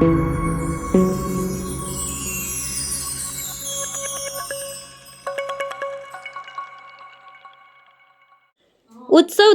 thank you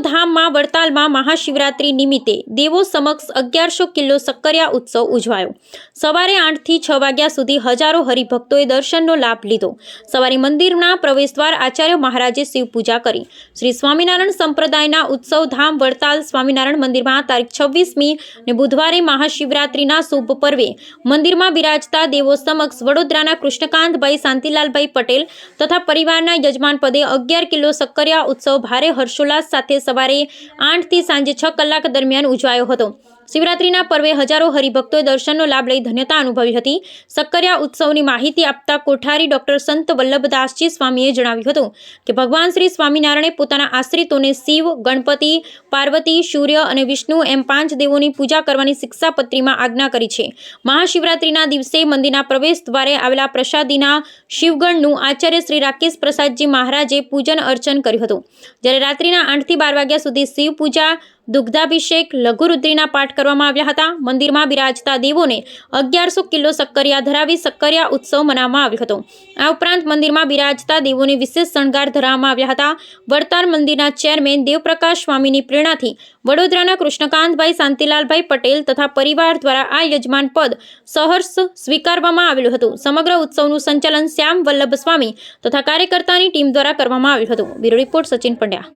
ધામમાં વડતાલમાં મહાશિવરાત્રી નિમિત્તે દેવો સમક્ષ અગિયારસો કિલો સક્કરિયા ઉત્સવ ઉજવાયો. સવારે આઠથી છ વાગ્યા સુધી હજારો હરિભક્તોએ દર્શનનો લાભ લીધો. સવારે મંદિરના પ્રવેશદ્વાર આચાર્ય મહારાજે શિવ પૂજા કરી. શ્રી સ્વામિનારાયણ સંપ્રદાયના ઉત્સવ ધામ વડતાલ સ્વામિનારાયણ મંદિરમાં તારીખ છવ્વીસમી ને બુધવારે મહાશિવરાત્રિના શુભ પર્વે મંદિરમાં બિરાજતા દેવો સમક્ષ વડોદરાના કૃષ્ણકાંતભાઈ, શાંતિલાલભાઈ પટેલ તથા પરિવારના યજમાન પદે અગિયાર કિલો સક્કરિયા ઉત્સવ ભારે હર્ષોલ્લાસ સાથે સવારે આઠથી સાંજે છ કલાક દરમિયાન ઉજવાયો હતો. શિવરાત્રિના પર્વે હજારો હરિભક્તોએ દર્શનનો લાભ લઈ ધન્યતા અનુભવી હતી. સક્કરિયા ઉત્સવની માહિતી આપતા કોઠારી ડોક્ટર સંત વલ્લભદાસજી સ્વામીએ જણાવ્યું હતું કે ભગવાન શ્રી સ્વામિનારાયણે પોતાના આશ્રિતોને શિવ, ગણપતિ, પાર્વતી, સૂર્ય અને વિષ્ણુ એમ પાંચ દેવોની પૂજા કરવાની શિક્ષાપત્રીમાં આજ્ઞા કરી છે. મહાશિવરાત્રીના દિવસે મંદિરના પ્રવેશ દ્વારે આવેલા પ્રસાદીના શિવગણનું આચાર્ય શ્રી રાકેશ પ્રસાદજી મહારાજે પૂજન અર્ચન કર્યું હતું. જ્યારે રાત્રિના આઠથી બાર વાગ્યા સુધી શિવ પૂજા દુગ્ધાભિષેક લઘુરુદ્રીના પાઠ કરવામાં આવ્યા હતા. મંદિરમાં બિરાજતા દેવોને અગિયારસો કિલો સક્કરિયા ધરાવી સક્કરિયા ઉત્સવ મનાવવામાં આવ્યો હતો. આ ઉપરાંત મંદિરમાં બિરાજતા દેવોને વિશેષ શણગાર ધરાવવામાં આવ્યા હતા. વડતાલ મંદિરના ચેરમેન દેવપ્રકાશ સ્વામીની પ્રેરણાથી વડોદરાના કૃષ્ણકાંતભાઈ શાંતિલાલભાઈ પટેલ તથા પરિવાર દ્વારા આ યજમાન પદ સહર્ષ સ્વીકારવામાં આવેલું હતું. સમગ્ર ઉત્સવનું સંચાલન શ્યામ વલ્લભ સ્વામી તથા કાર્યકર્તાની ટીમ દ્વારા કરવામાં આવ્યું હતું. Bureau report Sachin Pandya.